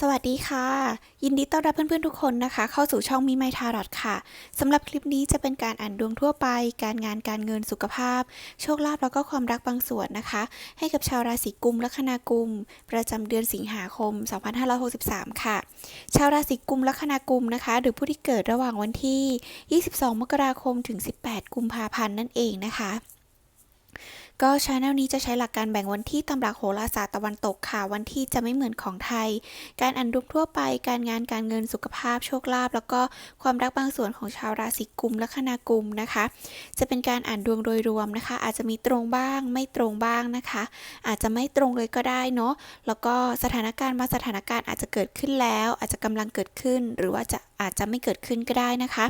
สวัสดีค่ะ ยินดีต้อนรับเพื่อนๆทุกคนนะคะ เข้าสู่ช่องมีไมทารอดค่ะสำหรับคลิปนี้จะเป็นการอ่านดวงทั่วไป การงานการเงินสุขภาพ โชคลาภแล้วก็ความรักบางส่วนนะคะ ให้กับชาวราศีกุมลัคนากุม ประจำเดือนสิงหาคม 2563 ค่ะ ชาวราศีกุมลัคนากุมนะคะ หรือผู้ที่เกิดระหว่างวันที่ 22 มกราคมถึง 18 กุมภาพันธ์นั่นเองนะคะ ก็ช anel นี้จะใช้หลักการแบ่งวันที่ตำราโหราศาสตร์ตะวันตกค่ะ วันที่จะไม่เหมือนของไทย การอ่านดวงทั่วไป การงานการเงินสุขภาพโชคลาภแล้วก็ความรักบางส่วนของชาวราศีกุมและคนากุมนะคะ จะเป็นการอ่านดวงโดยรวมนะคะ อาจจะมีตรงบ้างไม่ตรงบ้างนะคะ อาจจะไม่ตรงเลยก็ได้เนาะแล้วก็สถานการณ์บางสถานการณ์อาจจะเกิดขึ้นแล้ว อาจจะกำลังเกิดขึ้น หรือว่าจะอาจจะไม่เกิดขึ้นก็ได้นะคะ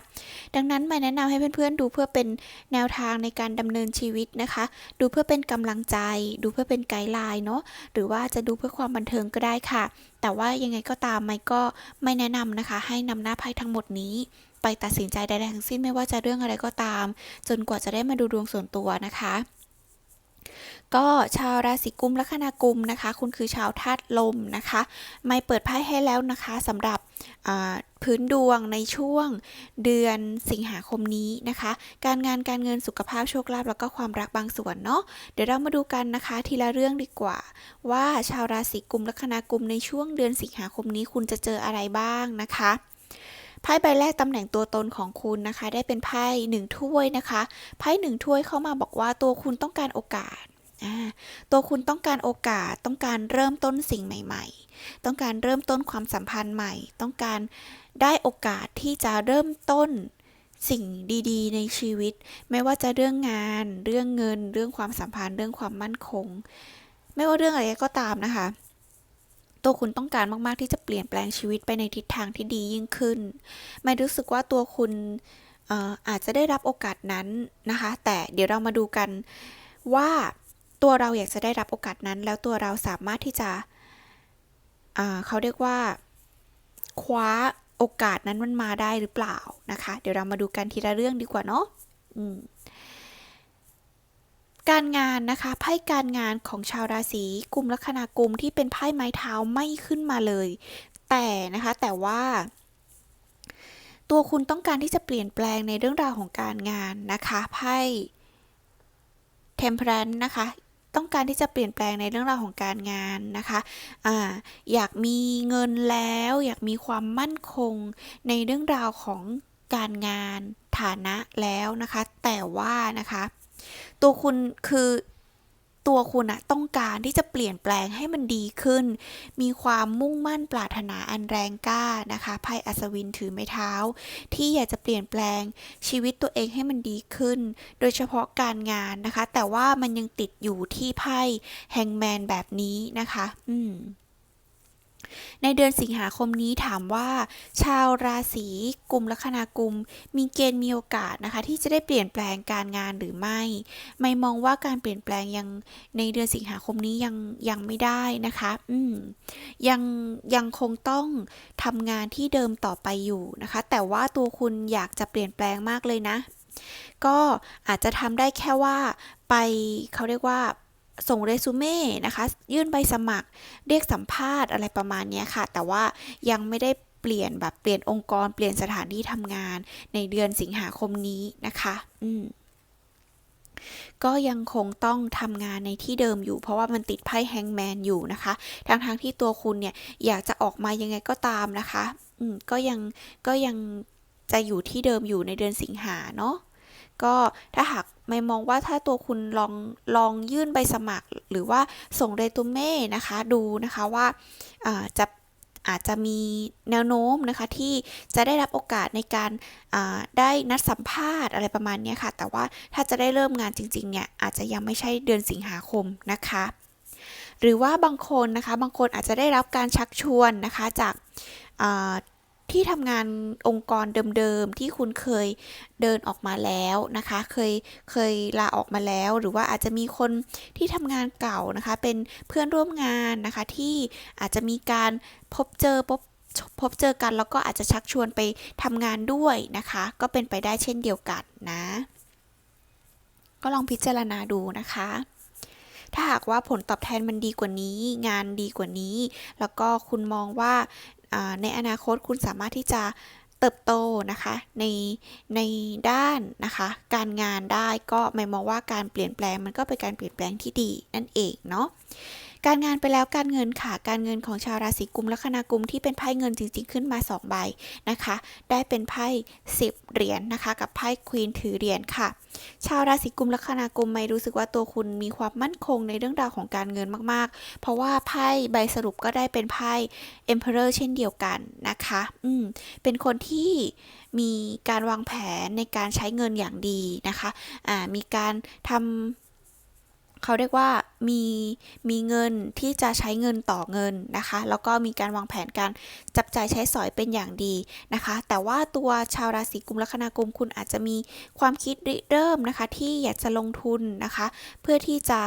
ดังนั้นม่แนะนำให้เพื่อนๆดูเพื่อเป็นแนวทางในการดำเนินชีวิตนะคะ ดูพื่อเป็นกำลังใจ ดูเพื่อเป็นไกด์ไลน์เนาะหรือว่าจะดูเพื่อความบันเทิงก็ได้ค่ะ แต่ว่ายังไงก็ตามไม่ก็ไม่แนะนำนะคะ ให้นำหน้าไพ่ทั้งหมดนี้ ไปตัดสินใจใดๆทั้งสิ้นไม่ว่าจะเรื่องอะไรก็ตาม จนกว่าจะได้มาดูดวงส่วนตัวนะคะก็ชาวราศีกุมลัคนากุมนะคะ คุณคือชาวธาตุลมนะคะ ไม่เปิดไพ่ให้แล้วนะคะสำหรับอ่า พื้นดวงในช่วงเดือนสิงหาคมนี้นะคะ การงานการเงินสุขภาพโชคลาภแล้วก็ความรักบางส่วนเนาะเดี๋ยวเรามาดูกันนะคะ ทีละเรื่องดีกว่า ว่าชาวราศีกุมลัคนากุมในช่วงเดือนสิงหาคมนี้คุณจะเจออะไรบ้างนะคะไพ่ใบแรกตำแหน่งตัวตนของคุณนะคะ ได้เป็นไพ่หนึ่งถ้วยนะคะไพ่หนึ่งถ้วยเข้ามาบอกว่าตัวคุณต้องการโอกาสอ่าตัวคุณต้องการโอกาสต้องการเริ่มต้นสิ่งใหม่ ๆ ต้องการเริ่มต้นความสัมพันธ์ใหม่ ต้องการ ได้โอกาสที่จะเริ่มต้นสิ่งดีๆ ในชีวิต ไม่ว่าจะเรื่องงาน เรื่องเงิน เรื่องความสัมพันธ์ เรื่องความมั่นคง ไม่ว่าเรื่องอะไรก็ตามนะคะ ตัวคุณต้องการมากๆที่จะเปลี่ยนแปลงชีวิตไปในทิศทางที่ดียิ่งขึ้น ไม่รู้สึกว่าตัวคุณเอ่อาจจะได้รับโอกาสนั้นนะคะ แต่เดี๋ยวเรามาดูกันว่าตัวเราอยากจะได้รับโอกาสนั้น แล้วตัวเราสามารถที่จะเขาเรียกว่า คว้า โอกาสนั้นมันมาได้หรือเปล่านะคะ เดี๋ยวเรามาดูกันทีละเรื่องดีกว่าเนาะการงานนะคะไพ่การงานของชาวราศีกุมลัคนากุมที่เป็นไพ่ไม้เท้าไม่ขึ้นมาเลย แต่นะคะแต่ว่า ตัวคุณต้องการที่จะเปลี่ยนแปลงในเรื่องราวของการงานนะคะไพ่ Temperance นะคะ ต้องการที่จะเปลี่ยนแปลงในเรื่องราวของการงานนะคะอ่าอยากมีเงินแล้ว อยากมีความมั่นคงในเรื่องราวของการงานฐานะแล้วนะคะ แต่ว่านะคะ ตัวคุณคือ ตัวคุณอะต้องการที่จะเปลี่ยนแปลงให้มันดีขึ้น มีความมุ่งมั่นปรารถนาอันแรงกล้านะคะไพ่อัศวินถือไม้เท้า ที่อยากจะเปลี่ยนแปลงชีวิตตัวเองให้มันดีขึ้น โดยเฉพาะการงานนะคะ แต่ว่ามันยังติดอยู่ที่ไพ่แฮงแมนแบบนี้นะคะ อืม ในเดือนสิงหาคมนี้ถามว่า ชาวราศีกุมลัคนากุม มีเกณฑ์มีโอกาสนะคะ ที่จะได้เปลี่ยนแปลงการงานหรือไม่ ไม่มองว่าการเปลี่ยนแปลงยังในเดือนสิงหาคมนี้ยังยังไม่ได้นะคะ อืมยังยังคงต้องทำงานที่เดิมต่อไปอยู่นะคะ แต่ว่าตัวคุณอยากจะเปลี่ยนแปลงมากเลยนะ ก็อาจจะทำได้แค่ว่าไปเขาเรียกว่า ส่งเรซูเม่นะคะ ยื่นใบสมัคร เรียกสัมภาษณ์อะไรประมาณนี้ค่ะ แต่ว่ายังไม่ได้เปลี่ยนแบบเปลี่ยนองค์กร เปลี่ยนสถานที่ทำงานในเดือนสิงหาคมนี้นะคะ อืมก็ยังคงต้องทำงานในที่เดิมอยู่ เพราะว่ามันติดไพ่แฮงแมนอยู่นะคะทั้งทั้งที่ตัวคุณเนี่ยอยากจะออกมายังไงก็ตามนะคะ อืมก็ยังก็ยังจะอยู่ที่เดิมอยู่ในเดือนสิงหาเนาะ ก็ถ้าหากไม่มองว่าถ้าตัวคุณลองลองยื่นใบสมัคร หรือว่าส่งเรซูเม่นะคะดูนะคะว่าอาจะอาจจะมีแนวโน้มนะคะที่จะได้รับโอกาสในการาได้นัดสัมภาษณ์อะไรประมาณนี้ค่ะ แต่ว่าถ้าจะได้เริ่มงานจริงๆเนี่ยอาจจะยังไม่ใช่เดือนสิงหาคมนะคะ หรือว่าบางคนนะคะบางคนอาจจะได้รับการชักชวนนะคะจากา ที่ทำงานองค์กรเดิมๆ ที่คุณเคยเดินออกมาแล้วนะคะ เคยเคยลาออกมาแล้ว หรือว่าอาจจะมีคนที่ทำงานเก่านะคะ เป็นเพื่อนร่วมงานนะคะ ที่อาจจะมีการพบเจอพบพบเจอกันแล้วก็อาจจะชักชวนไปทำงานด้วยนะคะ ก็เป็นไปได้เช่นเดียวกันนะ ก็ลองพิจารณาดูนะคะถ้าหากว่าผลตอบแทนมันดีกว่านี้ งานดีกว่านี้ แล้วก็คุณมองว่า ในอนาคตคุณสามารถที่จะเติบโตนะคะในในด้านนะคะการงานได้ก็หมายมองว่าการเปลี่ยนแปลงมันก็เป็นการเปลี่ยนแปลงที่ดีนั่นเองเนาะ การงานไปแล้วการเงินค่ะ การเงินของชาวราศีกุมลัคนากุมที่เป็นไพ่เงินจริง ๆ ขึ้นมา 2 ใบนะคะ ได้เป็นไพ่10เหรียญนนะคะ กับไพ่ควีนถือเหรียญค่ะ ชาวราศีกุมลัคนากุมไม่รู้สึกว่าตัวคุณมีความมั่นคงในเรื่องราวของการเงินมากๆ เพราะว่าไพ่ใบสรุปก็ได้เป็นไพ่ Emperor เช่นเดียวกันนะคะ อืม เป็นคนที่มีการวางแผนในการใช้เงินอย่างดีนะคะ อ่า มีการทำ เขาเรียกว่ามีมีเงินที่จะใช้เงินต่อเงินนะคะ แล้วก็มีการวางแผนการจับจ่ายใช้สอยเป็นอย่างดีนะคะ แต่ว่าตัวชาวราศีกุมลัคนากุมคุณอาจจะมีความคิดริเริ่มนะคะ ที่อยากจะลงทุนนะคะ เพื่อที่จะ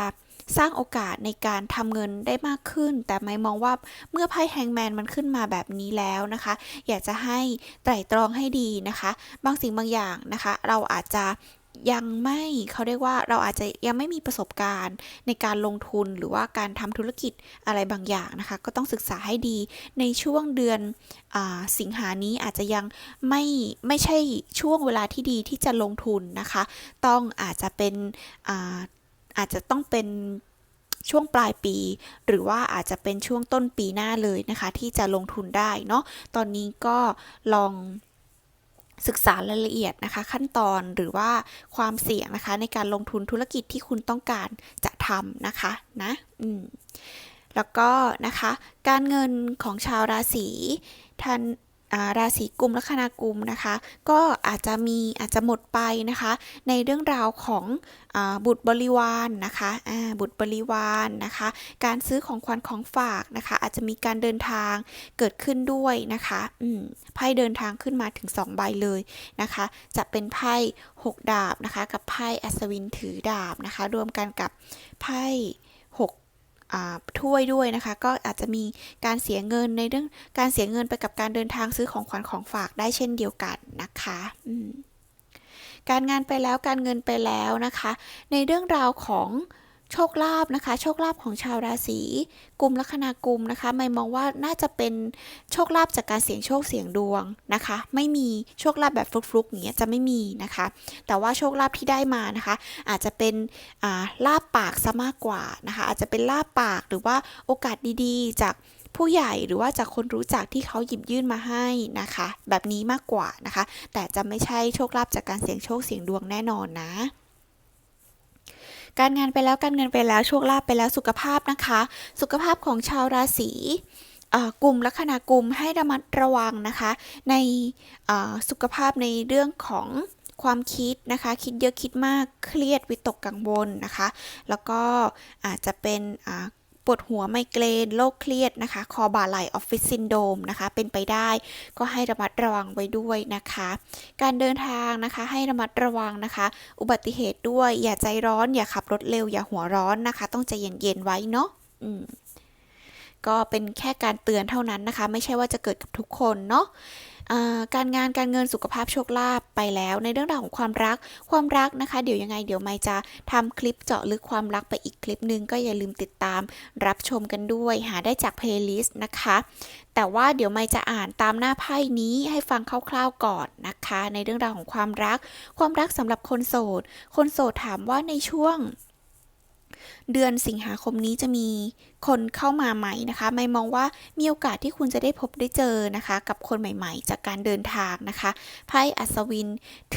สร้างโอกาสในการทำเงินได้มากขึ้น แต่ไม่มองว่าเมื่อไพ่แฮงแมนมันขึ้นมาแบบนี้แล้วนะคะ อยากจะให้ไตร่ตรองให้ดีนะคะ บางสิ่งบางอย่างนะคะ เราอาจจะ ยังไม่เขาเรียกว่าเราอาจจะยังไม่มีประสบการณ์ในการลงทุนหรือว่าการทำธุรกิจอะไรบางอย่างนะคะ ก็ต้องศึกษาให้ดีในช่วงเดือนอสิงหานี้อาจจะยังไม่ไม่ใช่ช่วงเวลาที่ดีที่จะลงทุนนะคะ ต้องอาจจะเป็นอาอาจจะต้องเป็นช่วงปลายปี หรือว่าอาจจะเป็นช่วงต้นปีหน้าเลยนะคะ ที่จะลงทุนได้เนาะตอนนี้ก็ลอง ศึกษารายละเอียดนะคะ ขั้นตอนหรือว่าความเสี่ยงนะคะ ในการลงทุนธุรกิจที่คุณต้องการจะทำนะคะนะอืมแล้วก็นะคะ การเงินของชาวราศีธัน ราศีกุมลัคนากุมนะคะ ก็อาจจะมีอาจจะหมดไปนะคะ ในเรื่องราวของอบุตรบริวารนนะคะบุตรบริวารนนะคะ การซื้อของขวัญของฝากนะคะ อาจจะมีการเดินทางเกิดขึ้นด้วยนะคะไพ่เดินทางขึ้นมาถึง 2 ใบเลยนะคะ จะเป็นไพ่6ดาบนะคะ กับไพ่อัศวินถือดาบนะคะ รวมกันกับไพ่ ถ้วยด้วยนะคะ ก็อาจจะมีการเสียเงินในเรื่องการเสียเงินไปกับการเดินทางซื้อของขวัญของฝากได้เช่นเดียวกันนะคะการงานไปแล้วการเงินไปแล้วนะคะ ในเรื่องราวของ โชคลาภนะคะ โชคลาภของชาวราศีกุมลัคนากุมนะคะไม่มองว่าน่าจะเป็นโชคลาภจากการเสี่ยงโชคเสี่ยงดวงนะคะ ไม่มีโชคลาภแบบฟลุกๆอย่างเงี้ยจะไม่มีนะคะ แต่ว่าโชคลาภที่ได้มานะคะ อาจจะเป็นลาบปากซะมากกว่านะคะ อาจจะเป็นลาบปากหรือว่าโอกาสดีๆ จากผู้ใหญ่หรือว่าจากคนรู้จักที่เขาหยิบยื่นมาให้นะคะ แบบนี้มากกว่านะคะ แต่จะไม่ใช่โชคลาภจากการเสี่ยงโชคเสี่ยงดวงแน่นอนนะ การงานไปแล้วการเงินไปแล้วโชคลาภไปแล้วสุขภาพนะคะ สุขภาพของชาวราศีกลุ่มลัคนากุ่มให้ระมัดระวังนะคะ ในสุขภาพในเรื่องของความคิดนะคะ คิดเยอะคิดมากเครียดวิตกกังวลนะคะ แล้วก็อาจจะเป็น ปวดหัวไมเกรนโรคเครียดนะคะ คอบ่าไหลออฟฟิศซินโดมนะคะ เป็นไปได้ก็ให้ระมัดระวังไว้ด้วยนะคะ การเดินทางนะคะให้ระมัดระวังนะคะ อุบัติเหตุด้วย อย่าใจร้อน อย่าขับรถเร็ว อย่าหัวร้อนนะคะ ต้องใจเย็นๆไว้เนาะอืมก็เป็นแค่การเตือนเท่านั้นนะคะ ไม่ใช่ว่าจะเกิดกับทุกคนเนาะ การงานการเงินสุขภาพโชคลาภไปแล้ว ในเรื่องราวของความรักความรักนะคะ เดี๋ยวยังไงเดี๋ยวไม่จะทำคลิปเจาะลึกความรักไปอีกคลิปนึง ก็อย่าลืมติดตามรับชมกันด้วย หาได้จากเพลย์ลิสต์นะคะ แต่ว่าเดี๋ยวไม่จะอ่านตามหน้าไพ่นี้ให้ฟังคร่าวๆก่อนนะคะ ในเรื่องราวของความรัก ความรักสำหรับคนโสด คนโสดถามว่าในช่วง เดือนสิงหาคมนี้จะมีคนเข้ามาใหม่นะคะ ไม่มองว่ามีโอกาสที่คุณจะได้พบได้เจอนะคะ กับคนใหม่ๆ จากการเดินทางนะคะไพ่อัศวินถ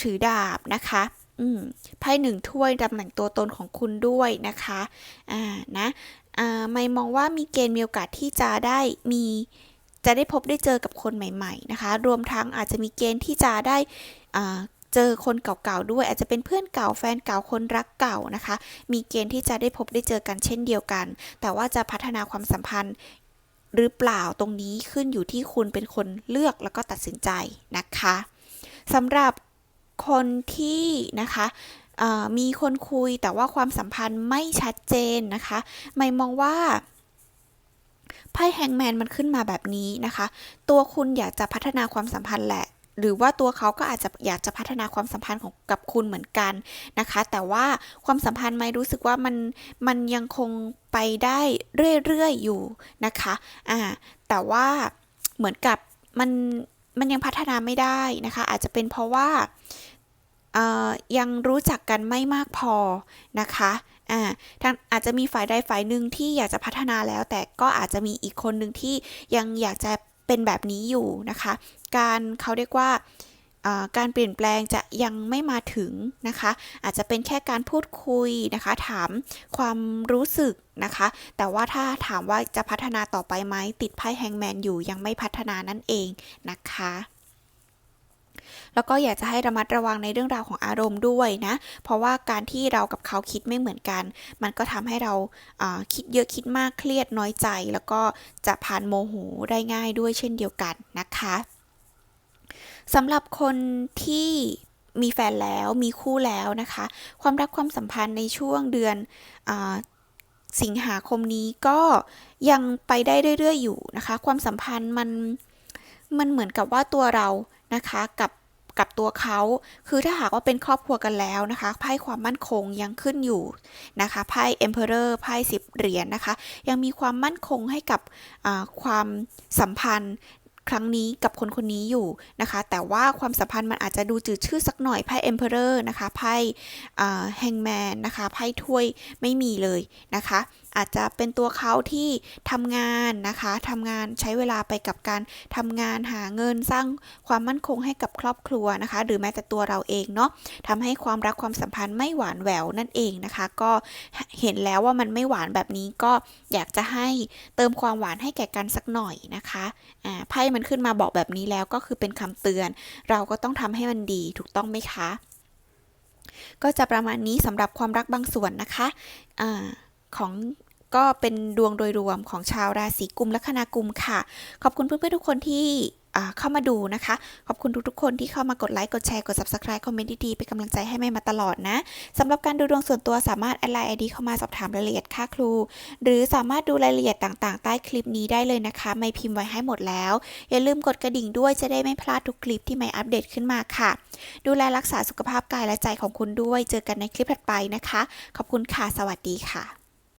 ถือดาบนะคะอืมไพ่หนึ่งถ้วยตำแหน่งตัวตนของคุณด้วยนะคะอ่านะอ่าไม่มองว่ามีเกณฑ์มีโอกาสที่จะได้มีจะได้พบได้เจอกับคนใหม่ ๆ นะคะ รวมทั้งอาจจะมีเกณฑ์ที่จะได้อ่า เจอคนเก่าๆด้วย อาจจะเป็นเพื่อนเก่าแฟนเก่าคนรักเก่านะคะ มีเกณฑ์ที่จะได้พบได้เจอกันเช่นเดียวกัน แต่ว่าจะพัฒนาความสัมพันธ์หรือเปล่าตรงนี้ขึ้นอยู่ที่คุณเป็นคนเลือกแล้วก็ตัดสินใจนะคะสำหรับคนที่นะคะมีคนคุยแต่ว่าความสัมพันธ์ไม่ชัดเจนนะคะไม่มองว่าไพ่แฮงแมนมันขึ้นมาแบบนี้นะคะ ตัวคุณอยากจะพัฒนาความสัมพันธ์แหละ หรือว่าตัวเขาก็อาจจะอยากจะพัฒนาความสัมพันธ์ของกับคุณเหมือนกันนะคะ แต่ว่าความสัมพันธ์ไม่รู้สึกว่ามันมันยังคงไปได้เรื่อยๆอยู่นะคะอ่าแต่ว่าเหมือนกับมันมันยังพัฒนาไม่ได้นะคะ อาจจะเป็นเพราะว่าเอ่อยังรู้จักกันไม่มากพอนะคะอ่าอาจจะมีฝ่ายใดฝ่ายหนึ่งที่อยากจะพัฒนาแล้ว แต่ก็อาจจะมีอีกคนหนึ่งที่ยังอยากจะเป็นแบบนี้อยู่นะคะ การเขาเรียกว่าการเปลี่ยนแปลงจะยังไม่มาถึงนะคะ อาจจะเป็นแค่การพูดคุยนะคะ ถามความรู้สึกนะคะ แต่ว่าถ้าถามว่าจะพัฒนาต่อไปไหมติดไพ่แฮงแมนอยู่ยังไม่พัฒนานั่นเองนะคะแล้วก็อยากจะให้ระมัดระวังในเรื่องราวของอารมณ์ด้วยนะ เพราะว่าการที่เรากับเขาคิดไม่เหมือนกัน มันก็ทำให้เราคิดเยอะคิดมากเครียดน้อยใจ แล้วก็จะผ่านโมโหได้ง่ายด้วยเช่นเดียวกันนะคะ สำหรับคนที่มีแฟนแล้วมีคู่แล้วนะคะ ความรักความสัมพันธ์ในช่วงเดือนอสิงหาคมนี้ก็ยังไปได้เรื่อยๆอยู่นะคะ ความสัมพันธ์มันมันเหมือนกับว่าตัวเรานะคะกับกับตัวเขา คือถ้าหากว่าเป็นครอบครัวกันแล้วนะคะ ไพ่ความมั่นคงยังขึ้นอยู่นะคะ ไพ่ Emperor ไพ่สิบเหรียญนะคะ ยังมีความมั่นคงให้กับความสัมพันธ์ ครั้งนี้กับคนคนนี้อยู่นะคะ แต่ว่าความสัมพันธ์มันอาจจะดูจืดชืดสักหน่อยไพ่ Emperor นะคะไพ่แฮงแมนนะคะไพ่ถ้วยไม่มีเลยนะคะ อาจจะเป็นตัวเขาที่ทำงานนะคะทำงานใช้เวลาไปกับการทำงานหาเงินสร้างความมั่นคงให้กับครอบครัวนะคะ หรือแม้แต่ตัวเราเองเนาะทำให้ความรักความสัมพันธ์ไม่หวานแหววนั่นเองนะคะ ก็เห็นแล้วว่ามันไม่หวานแบบนี้ก็อยากจะให้เติมความหวานให้แก่กันสักหน่อยนะคะอ่าไพ่มันขึ้นมาบอกแบบนี้แล้วก็คือเป็นคำเตือน เราก็ต้องทำให้มันดีถูกต้องไหมคะ ก็จะประมาณนี้สำหรับความรักบางส่วนนะคะอะของก็เป็นดวงโดยรวมของชาวราศีกุมและคณากุมค่ะ ขอบคุณเพื่อนๆทุกคนที่ เข้ามาดูนะคะ ขอบคุณทุกๆคนที่เข้ามากดไลค์ กดแชร์ กด subscribe คอมเมนต์ดีๆ เป็นกำลังใจให้แม่มาตลอดนะสำหรับการดูดวงส่วนตัวสามารถแอดไลน์ไอดีเข้ามาสอบถามรายละเอียดค่าครู หรือสามารถดูรายละเอียดต่างๆ ใต้คลิปนี้ได้เลยนะคะ ไม่พิมพ์ไว้ให้หมดแล้ว อย่าลืมกดกระดิ่งด้วยจะได้ไม่พลาดทุกคลิปที่ไม่อัปเดตขึ้นมาค่ะ ดูแลรักษาสุขภาพกายและใจของคุณด้วย เจอกันในคลิปถัดไปนะคะ ขอบคุณค่ะ สวัสดีค่ะ